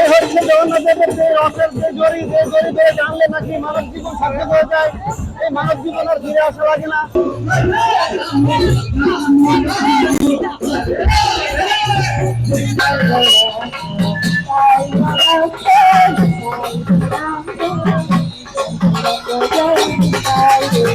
এই হচ্ছে জগন্নাথ দেবের যে রথের যে নাকি মানব জীবন সার্থক হয়ে যায়। এই মানব জীবন আর ফিরে আসা লাগে না।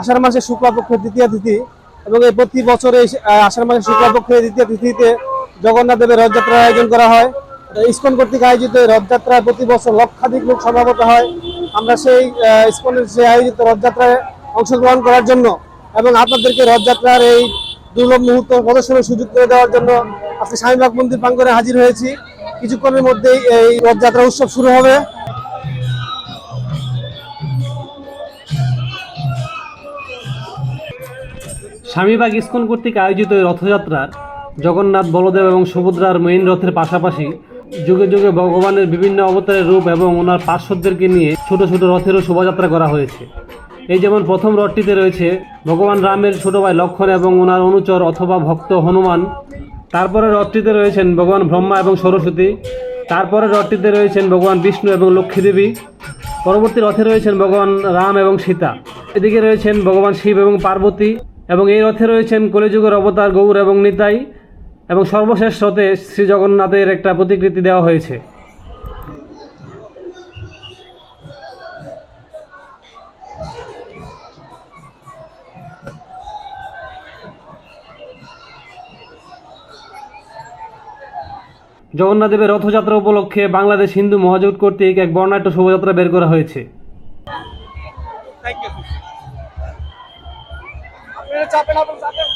আষাঢ় মাসের শুক্লাপক্ষের দ্বিতীয় তিথি এবং এই প্রতি বছর আষাঢ় মাসের শুক্লাপক্ষের দ্বিতীয় তিথিতে জগন্নাথ দেবের রথযাত্রার আয়োজন করা হয়। ইস্কন কর্তৃক আয়োজিত রথযাত্রায় প্রতি বছর লক্ষাধিক লোক সমাগত হয়। আমরা সেই ইস্কনের সেই আয়োজিত রথযাত্রায় অংশগ্রহণ করার জন্য এবং আপনাদেরকে রথযাত্রার এই দুর্লভ মুহূর্ত প্রদর্শনের সুযোগ করে দেওয়ার জন্য আজকে স্বামীবাগ মন্দির প্রাঙ্গণে হাজির হয়েছি। কিছুক্ষণের মধ্যেই এই রথযাত্রা উৎসব শুরু হবে। স্বামীবাগ ইস্কন কর্তৃক আয়োজিত এই রথযাত্রার জগন্নাথ, বলদেব এবং সুভদ্রার মেইন রথের পাশাপাশি যুগে যুগে ভগবানের বিভিন্ন অবতারের রূপ এবং ওনার পার্শ্বদেরকে নিয়ে ছোট ছোট রথেরও শোভাযাত্রা করা হয়েছে। এই যেমন প্রথম রথটিতে রয়েছে ভগবান রামের ছোট ভাই লক্ষণ এবং ওনার অনুচর অথবা ভক্ত হনুমান। তারপরে রথটিতে রয়েছেন ভগবান ব্রহ্মা এবং সরস্বতী। তারপরে রথটিতে রয়েছেন ভগবান বিষ্ণু এবং লক্ষ্মী দেবী পরবর্তী রথে রয়েছেন ভগবান রাম এবং সীতা। এদিকে রয়েছেন ভগবান শিব এবং পার্বতী। এবং এই রথে রয়েছেন কলিযুগের অবতার গৌর এবং নিতাই, এবং সর্বশেষ রথে শ্রী জগন্নাথের একটা প্রতিকৃতি দেওয়া হয়েছে। জগন্নাথ দেবের রথযাত্রা উপলক্ষে বাংলাদেশ হিন্দু মহাজোট কর্তৃক এক বর্ণাঢ্য শোভাযাত্রা বের করা হয়েছে। আপনারা চাপেন আপনারা চাপেন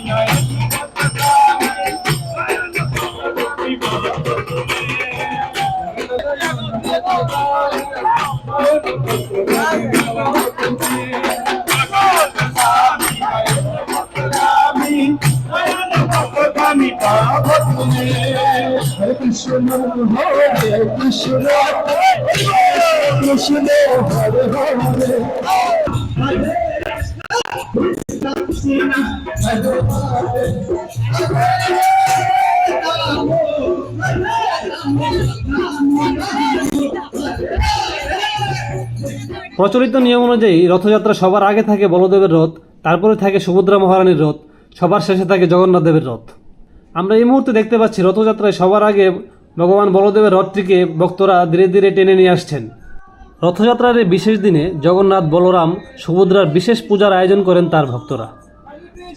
Hare Krishna, Hare Krishna, Krishna, Hare Hare. প্রচলিত নিয়ম অনুযায়ী রথযাত্রা সবার আগে থাকে বলদেবের রথ, তারপরে থাকে সুভদ্রা মহারানীর রথ, সবার শেষে থাকে জগন্নাথ দেবের রথ। আমরা এই মুহূর্তে দেখতে পাচ্ছি রথযাত্রায় সবার আগে ভগবান বলদেবের রথটিকে ভক্তরা ধীরে ধীরে টেনে নিয়ে আসছেন। রথযাত্রার এই বিশেষ দিনে জগন্নাথ, বলরাম, সুভদ্রার বিশেষ পূজার আয়োজন করেন তার ভক্তরা।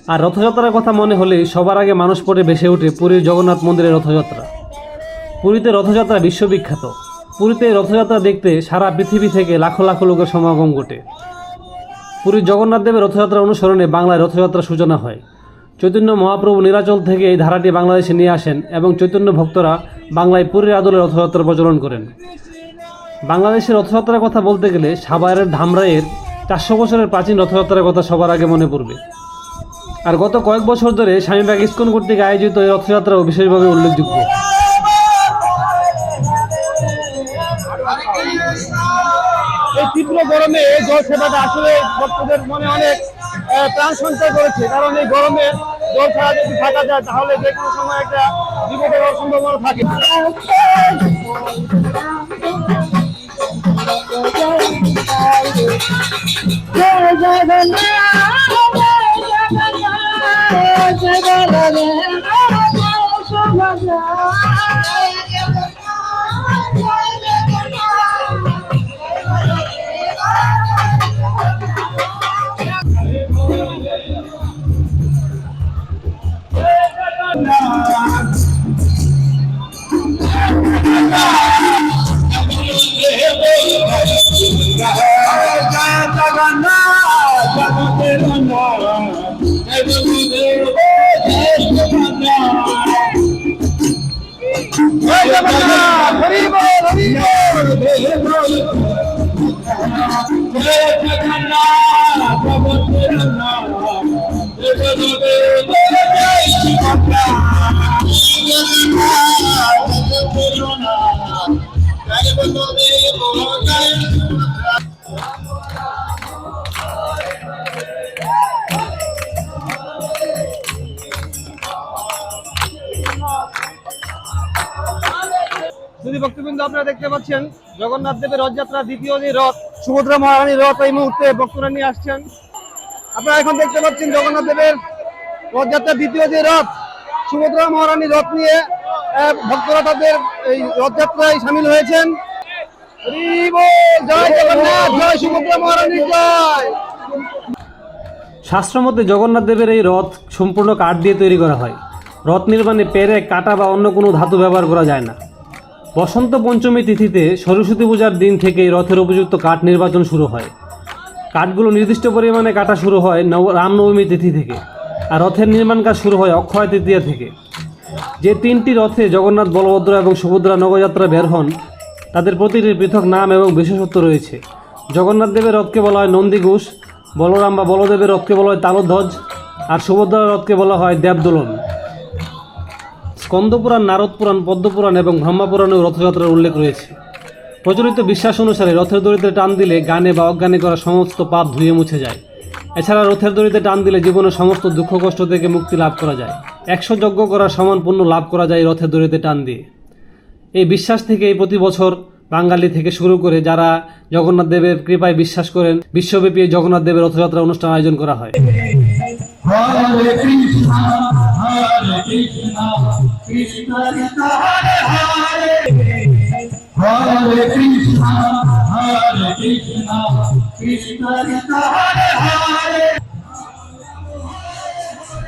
আর রথযাত্রার কথা মনে হলেই সবার আগে মানুষ পড়ে ভেসে ওঠে পুরীর জগন্নাথ মন্দিরের রথযাত্রা। পুরীতে রথযাত্রা বিশ্ববিখ্যাত। পুরীতে রথযাত্রা দেখতে সারা পৃথিবী থেকে লাখো লাখো লোকের সমাগম ঘটে। পুরীর জগন্নাথ দেবের রথযাত্রা অনুসরণে বাংলায় রথযাত্রা সূচনা হয়। চৈতন্য মহাপ্রভু নীলাচল থেকে এই ধারাটি বাংলাদেশে নিয়ে আসেন এবং চৈতন্য ভক্তরা বাংলায় পুরীর আদলে রথযাত্রা প্রচলন করেন। বাংলাদেশের রথযাত্রার কথা বলতে গেলে সাভারের ধামরাইয়ের চারশো বছরের প্রাচীন রথযাত্রার কথা সবার আগে মনে পড়বে। আর গত কয়েক বছর ধরে স্বামীবাগ ইস্কন কর্তৃক আয়োজিত এই রথযাত্রাও বিশেষভাবে উল্লেখযোগ্য এই তীব্র গরমে এই জল সেবাটা আসলে ভক্তদের মনে অনেক প্রাণ সঞ্চয় করেছে কারণ এই গরমে জল ছাড়া যদি থাকা যায় তাহলে যে কোনো সময় একটা বিপদের সম্ভাবনা থাকে Jai Jagannath, সমাজ যদি বক্তবৃন্দ আপনারা দেখতে পাচ্ছেন জগন্নাথ দেবের রথযাত্রা দ্বিতীয় যে রথ। সুভদ্রা মহারানী রথ এই মুহূর্তে ভক্তরা নিয়ে আসছেন। আপনারা এখন দেখতে পাচ্ছেন জগন্নাথ দেবের রথযাত্রার দ্বিতীয় যে রথ, সুভদ্রা মহারানীর রথ নিয়ে ভক্তরা তাদের এই রথযাত্রায় সামিল হয়েছেন। জয় জগন্নাথ শাস্ত্রমতে জগন্নাথ দেবের এই রথ সম্পূর্ণ কাঠ দিয়ে তৈরি করা হয়। রথ নির্মাণে পেরে, কাটা বা অন্য কোনো ধাতু ব্যবহার করা যায় না। বসন্ত পঞ্চমী তিথিতে সরস্বতী পূজার দিন থেকেই রথের উপযুক্ত কাঠ নির্বাচন শুরু হয়। কাঠগুলো নির্দিষ্ট পরিমাণে কাটা শুরু হয় নব, রামনবমী তিথি থেকে আর রথের নির্মাণ কাজ শুরু হয় অক্ষয় তৃতীয়া থেকে। যে তিনটি রথে জগন্নাথ, বলভদ্র এবং সুভদ্রা নবযাত্রা বের হন, তাদের প্রতিটির পৃথক নাম এবং বিশেষত্ব রয়েছে। জগন্নাথ দেবের রথকে বলা হয় নন্দীঘোষ বলরাম বা বলদেবের রথকে বলা হয় তালধ্বজ, আর সুভদ্রার রথকে বলা হয় দেবদোলন। স্কন্দপুরাণ নারদ পুরাণ পদ্মপুরাণ এবং ব্রহ্মপুরাণেও রথযাত্রার উল্লেখ রয়েছে। প্রচলিত বিশ্বাস অনুসারে রথের দড়িতে টান দিলে গানে বা অজ্ঞানে করা সমস্ত পাপ ধুয়ে মুছে যায়। এছাড়া রথের দড়িতে টান দিলে জীবনের সমস্ত দুঃখ কষ্ট থেকে মুক্তি লাভ করা যায়। একশো যজ্ঞ করার সমান পুণ্য লাভ করা যায় রথের দড়িতে টান দিয়ে। এই বিশ্বাস থেকেই প্রতি বছর বাঙালি থেকে শুরু করে যারা জগন্নাথ দেবের কৃপায় বিশ্বাস করেন, বিশ্বব্যাপী এই জগন্নাথ দেবের রথযাত্রা অনুষ্ঠান আয়োজন করা হয়।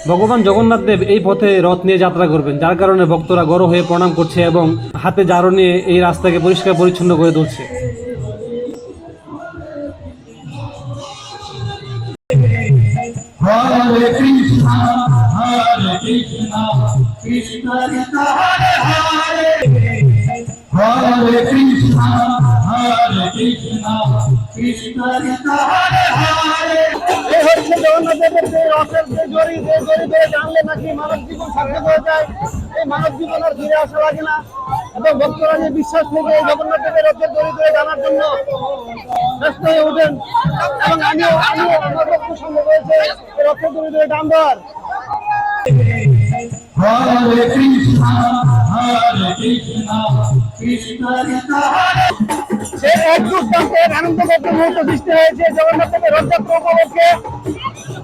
ভগবান জগন্নাথ দেব এই পথে রথ নিয়ে যাত্রা করবেন, যার কারণে ভক্তরা গড় হয়ে প্রণাম করছে এবং হাতে জারো নিয়ে এই রাস্তাকে পরিষ্কার পরিচ্ছন্ন করে তুলছে। যে রথের যে জড়ি যে জড়ি ধরে জানলে নাকি মানব জীবন সার্থক হয়ে যায় এই মানব জীবন আর লাগে না এবং ভক্তরা যে বিশ্বাস থেকে জগন্নাথ দেবের রথের জড়ি জানার জন্য ব্যস্ত হয়ে ওঠেন এবং আমিও আমিও আমার সম্ভব হয়েছে এই রথের টানবার Hare Krishna, Hare Krishna, Krishna Krishna Hare সে এক দুর্দান্তের আনন্দ করতে মুহূর্ত সৃষ্টি হয়েছে জগন্নাথ দেবের রথযাত্রা উপলক্ষে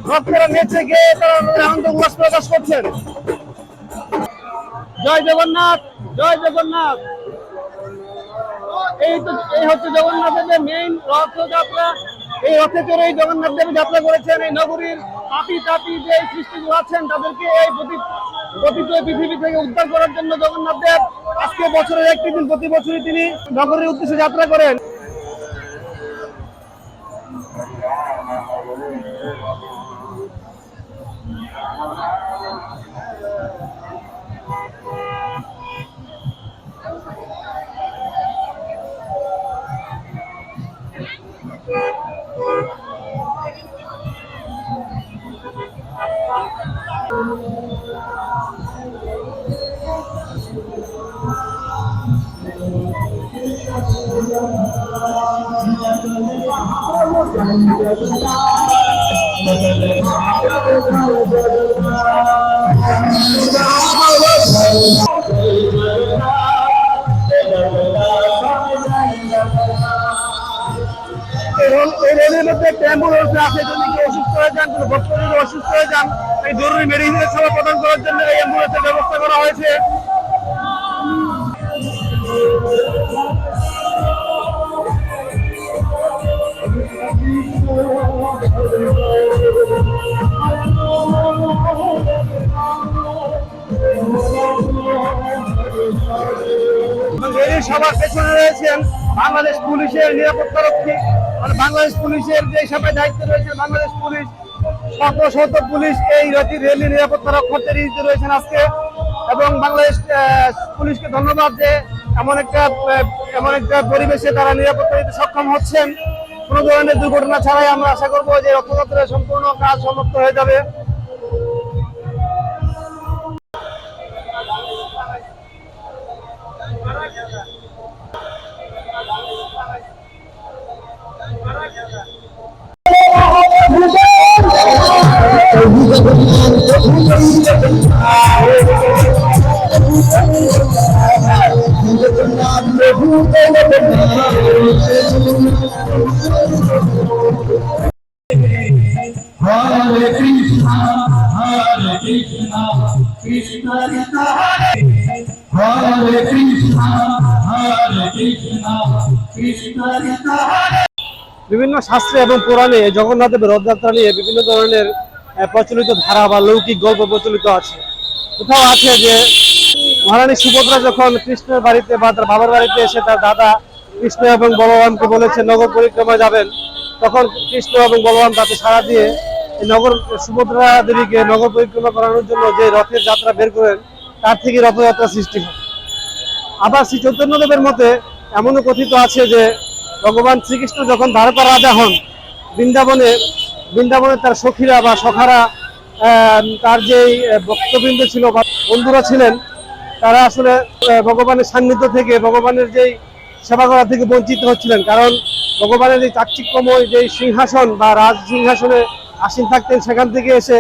ভক্তরা নেচে গিয়ে তারা আনন্দ উল্লাস প্রকাশ করছেন জয় জগন্নাথ জয় জগন্নাথ। এই তো এই হচ্ছে জগন্নাথ দেবের মেইন রথযাত্রা। এই রথে এই জগন্নাথ দেবী যাত্রা করেছেন, এই নগরীর তাঁতি তাঁতি যে সৃষ্টি আছেন, তাদেরকে এই পতি- পতিত পৃথিবী থেকে উদ্ধার করার জন্য জগন্নাথ দেব আজকে বছরের একটি দিন, প্রতি বছরই তিনি নগরীর উদ্দেশ্যে যাত্রা করেন। রেলের মধ্যে অ্যাম্বুলেন্স যদি কেউ অসুস্থ হয়ে যান, কোনো অসুস্থ হয়ে যান, এই জরুরি মেডিসিনের সেবা প্রদান করার জন্য এই অ্যাম্বুলেন্সের ব্যবস্থা করা হয়েছে। এরই সবার পেছনে রয়েছেন। বাংলাদেশ পুলিশের নিরাপত্তা রক্ষী। মানে বাংলাদেশ পুলিশের যে সবাই দায়িত্ব রয়েছে বাংলাদেশ পুলিশ, শত শত পুলিশ এই রতি রেলি নিরাপত্তা রক্ষার্থে নিয়োজিত রয়েছেন আজকে। এবং বাংলাদেশ পুলিশকে ধন্যবাদ যে এমন একটা এমন একটা পরিবেশে তারা নিরাপত্তা দিতে সক্ষম হচ্ছেন। কোনো ধরনের দুর্ঘটনা ছাড়াই আমরা আশা করব যে রথযাত্রার সম্পূর্ণ কাজ সমাপ্ত হয়ে যাবে। বিভিন্ন শাস্ত্রে এবং পুরাণে জগন্নাথ রথযাত্রা নিয়ে বিভিন্ন ধরনের প্রচলিত ধারা বা লৌকিক গল্প প্রচলিত আছে। কোথাও আছে যে, মহারানী সুভদ্রা যখন কৃষ্ণের বাড়িতে বা তার বাবার বাড়িতে এসে তার দাদা কৃষ্ণ এবং বলরামকে বলেছে, নগর পরিক্রমায় যাবেন। তখন কৃষ্ণ এবং বলরাম তাতে সাড়া দিয়ে নগর, সুভদ্রা দেবীকে নগর পরিক্রমা করানোর জন্য যে রথের যাত্রা বের করেন, তার থেকে রথযাত্রা সৃষ্টি হয় আবার শ্রী চৈতন্যদেবের মতে এমনও কথিত আছে যে, ভগবান শ্রীকৃষ্ণ যখন দ্বারকা রাজা হন, বৃন্দাবনে বৃন্দাবনে তার সখীরা বা সখারা তার যে বক্তবৃন্দ ছিল বা বন্ধুরা ছিলেন, তারা আসলে ভগবানের সান্নিধ্য থেকে, ভগবানের যেই সেবা করা থেকে বঞ্চিত হচ্ছিলেন। কারণ ভগবানের এই চাকচিক্যময় যে সিংহাসন বা রাজ সিংহাসনে আসীন থাকতেন, সেখান থেকে এসে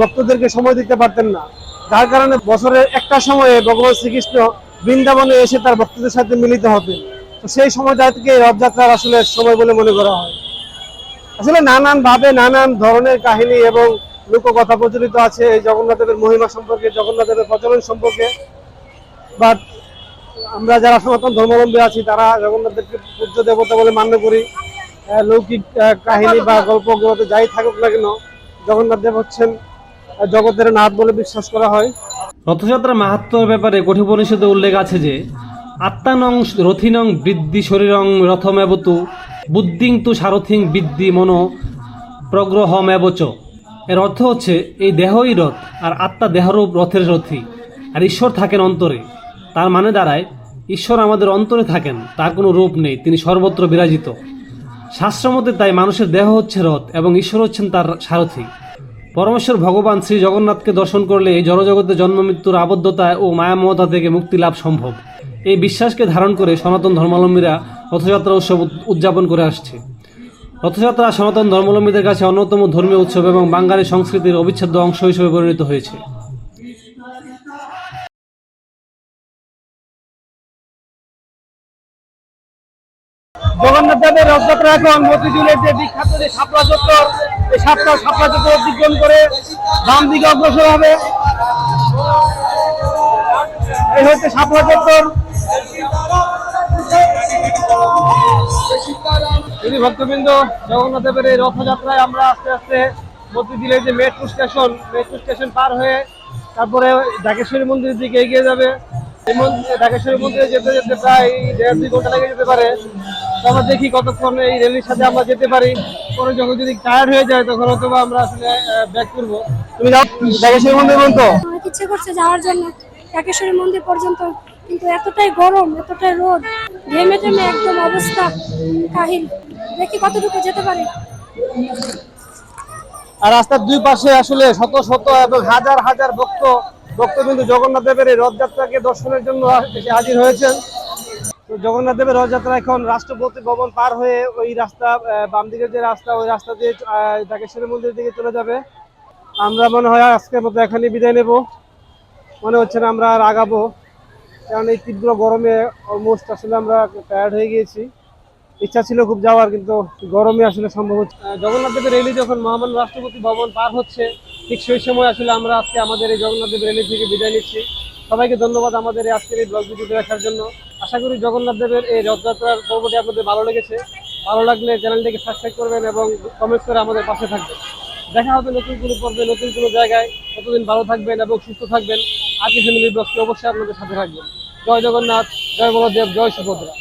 ভক্তদেরকে সময় দিতে পারতেন না। যার কারণে বছরের একটা সময়ে ভগবান শ্রীকৃষ্ণ বৃন্দাবনে এসে তার ভক্তদের সাথে মিলিত হতেন। তো সেই সময়টা থেকে রথযাত্রার আসলে সময় বলে মনে করা হয়। আসলে নানান ভাবে নানান ধরনের কাহিনী এবং লোককথা প্রচলিত আছে এই জগন্নাথ দেবের মহিমা সম্পর্কে, জগন্নাথদেবের প্রচলন সম্পর্কে। বাট আমরা যারা সনাতন ধর্মাবলম্বী আছি, তারা জগন্নাথ দেবকে পূজ্য দেবতা বলে মান্য করি। লৌকিক কাহিনী বা গল্পগুলোতে যাই থাকুক না কেন জগন্নাথ দেব হচ্ছেন জগতের নাথ বলে বিশ্বাস করা হয়। রথযাত্রা মাহাত্ম্যের ব্যাপারে কঠিপনিষদে উল্লেখ আছে যে, আত্মানং রথিনং বৃদ্ধি শরীরং রথমেবতু বুদ্ধিং তু সারথিং বৃদ্ধি মনো প্রগ্রহ প্রগ্রহমেবচ এর অর্থ হচ্ছে, এই দেহই রথ, আর আত্মা দেহরূপ রথের রথী, আর ঈশ্বর থাকেন অন্তরে। তার মানে দাঁড়ায়, ঈশ্বর আমাদের অন্তরে থাকেন, তার কোনো রূপ নেই, তিনি সর্বত্র বিরাজিত। শাস্ত্রমতে তাই মানুষের দেহ হচ্ছে রথ, এবং ঈশ্বর হচ্ছেন তার সারথী। পরমেশ্বর ভগবান শ্রী জগন্নাথকে দর্শন করলে এই জড়জগতে জন্ম, মৃত্যুর আবদ্ধতা ও মায়ামমতা থেকে মুক্তি লাভ সম্ভব। এই বিশ্বাসকে ধারণ করে সনাতন ধর্মাবলম্বীরা রথযাত্রা উৎসব উদযাপন করে আসছে। রথযাত্রা সনাতন ধর্মাবলম্বীদের কাছে অন্যতম ধর্মীয় উৎসব এবং বাঙালি সংস্কৃতির অবিচ্ছেদ্য অংশ হিসেবে পরিণত হয়েছে। জগন্নাথ দেবের রথযাত্রা এখন মতিঝুলের যে বিখ্যাত যে শাপলা চত্বর, এই সাতটা শাপলা চত্বর অতিক্রম করে বাম দিকে অগ্রসর হবে। এই হচ্ছে শাপলা চত্বর। যদি ভক্তবৃন্দ জগন্নাথ দেবের এই রথযাত্রায় আমরা আস্তে আস্তে মতিঝিলের যে মেট্রো স্টেশন মেট্রো স্টেশন পার হয়ে তারপরে ঢাকেশ্বরী মন্দিরের দিকে এগিয়ে যাবে ঢাকেশ্বরী মন্দিরে যেতে যেতে প্রায় দেড় দুই ঘণ্টা লেগে যেতে পারে আমরা দেখি কতক্ষণ এই রেলের সাথে আমরা যেতে পারি পরে যখন যদি টায়ার্ড হয়ে যায় তখন হয়তো আমরা আসলে ব্যাক করব তুমি যাও ঢাকেশ্বরী মন্দির পর্যন্ত ইচ্ছে করছে যাওয়ার জন্য কাকেশ্বরী মন্দির পর্যন্ত কিন্তু এতটাই গরম, এতটাই রোদ। ঘেমে টেমে একদম অবস্থা কাহিল। দেখি কতটুকু যেতে পারি। আর রাস্তার দুই পাশে আসলে শত শত এবং হাজার হাজার ভক্ত, ভক্তবিন্দু জগন্নাথ দেবের এই রথযাত্রাকে দর্শনের জন্য এসে হাজির হয়েছেন। তো জগন্নাথ দেবের রথযাত্রা এখন রাষ্ট্রপতি ভবন পার হয়ে ওই রাস্তা বাম দিকের যে রাস্তা, ওই রাস্তা দিয়ে ঢাকেশ্বরী মন্দিরের দিকে চলে যাবে। আমরা মনে হয় আজকের মতো এখানে বিদায় নেব। মনে হচ্ছে না আমরা আর আগাবো। কারণ এই তীব্র গরমে অলমোস্ট আসলে আমরা টায়ার্ড হয়ে গিয়েছি। ইচ্ছা ছিল খুব যাওয়ার, কিন্তু গরমে আসলে সম্ভব হচ্ছে জগন্নাথ দেবের রেলি যখন মহামান্য রাষ্ট্রপতি ভবন পার হচ্ছে, ঠিক সেই সময় আসলে আমরা আজকে আমাদের এই জগন্নাথ দেবের রেলি থেকে বিদায় নিচ্ছি। সবাইকে ধন্যবাদ আমাদের এই আজকের এই ব্লগ ভিডিও দেখার জন্য। আশা করি জগন্নাথ দেবের এই রথযাত্রার পর্বটি আপনাদের ভালো লেগেছে। ভালো লাগলে চ্যানেলটিকে সাবস্ক্রাইব করবেন এবং কমেন্টস করে আমাদের পাশে থাকবেন। দেখা হবে নতুন কোনো পর্বে, নতুন কোনো জায়গায়। ততদিন ভালো থাকবেন এবং সুস্থ থাকবেন। আর কি ফ্যামিলি ব্লগটি অবশ্যই আপনাদের সাথে রাখবেন জয় জগন্নাথ জয় বলদেব জয় সুভদ্রা।